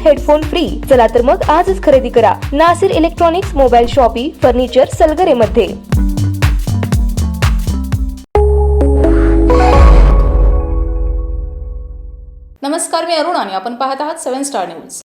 Headphone free. चला तर मग आजच खरेदी करा. Nasir electronics mobile shoppe furniture Salgare मध्ये नमस्कार मी अरुण आणि आपण पाहत आहात सेव्हन स्टार न्यूज.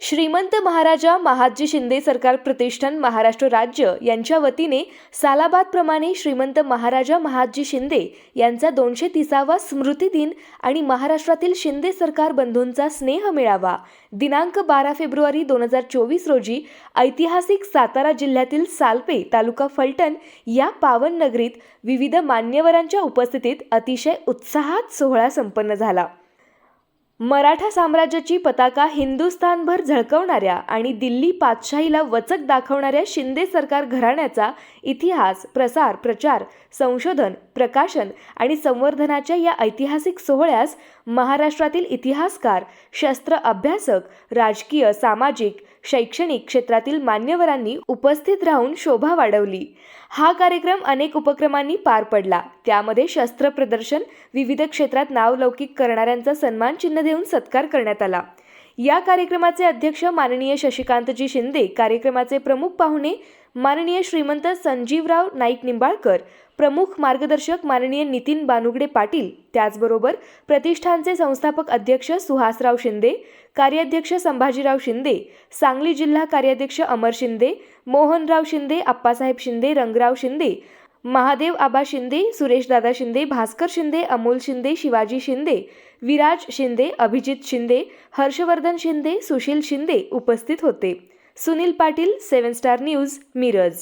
श्रीमंत महाराजा महादजी शिंदे सरकार प्रतिष्ठान महाराष्ट्र राज्य यांच्या वतीने सालाबादप्रमाणे श्रीमंत महाराजा महादजी शिंदे यांचा दोनशे तिसावा स्मृती दिन आणि महाराष्ट्रातील शिंदे सरकार बंधूंचा स्नेह मिळावा. दिनांक बारा फेब्रुवारी दोन हजार चोवीस रोजी ऐतिहासिक सातारा जिल्ह्यातील सालपे तालुका फलटण या पावन नगरीत विविध मान्यवरांच्या उपस्थितीत अतिशय उत्साहात सोहळा संपन्न झाला. मराठा साम्राज्याची पताका हिंदुस्थानभर झळकवणाऱ्या आणि दिल्ली पातशाहीला वचक दाखवणाऱ्या शिंदे सरकार घराण्याचा इतिहास प्रसार प्रचार संशोधन प्रकाशन आणि संवर्धनाच्या या ऐतिहासिक सोहळ्यास महाराष्ट्रातील इतिहासकार शस्त्र अभ्यासक राजकीय सामाजिक शैक्षणिक क्षेत्रातील मान्यवरांनी उपस्थित राहून शोभा वाढवली. हा कार्यक्रम अनेक उपक्रमांनी पार पडला. त्यामध्ये शस्त्र प्रदर्शन विविध क्षेत्रात नावलौकिक करणाऱ्यांचा सन्मान चिन्ह देऊन सत्कार करण्यात आला. या कार्यक्रमाचे अध्यक्ष माननीय शशिकांतजी शिंदे कार्यक्रमाचे प्रमुख पाहुणे माननीय श्रीमंत संजीवराव नाईक निंबाळकर प्रमुख मार्गदर्शक माननीय नितीन बानुगडे पाटील त्याचबरोबर प्रतिष्ठानचे संस्थापक अध्यक्ष सुहासराव शिंदे कार्याध्यक्ष संभाजीराव शिंदे सांगली जिल्हा कार्याध्यक्ष अमर शिंदे मोहनराव शिंदे आप्पासाहेब शिंदे रंगराव शिंदे महादेव आबा शिंदे सुरेशदादा शिंदे भास्कर शिंदे अमोल शिंदे शिवाजी शिंदे विराज शिंदे अभिजित शिंदे हर्षवर्धन शिंदे सुशील शिंदे उपस्थित होते. Sunil Patil seven star news Miraj.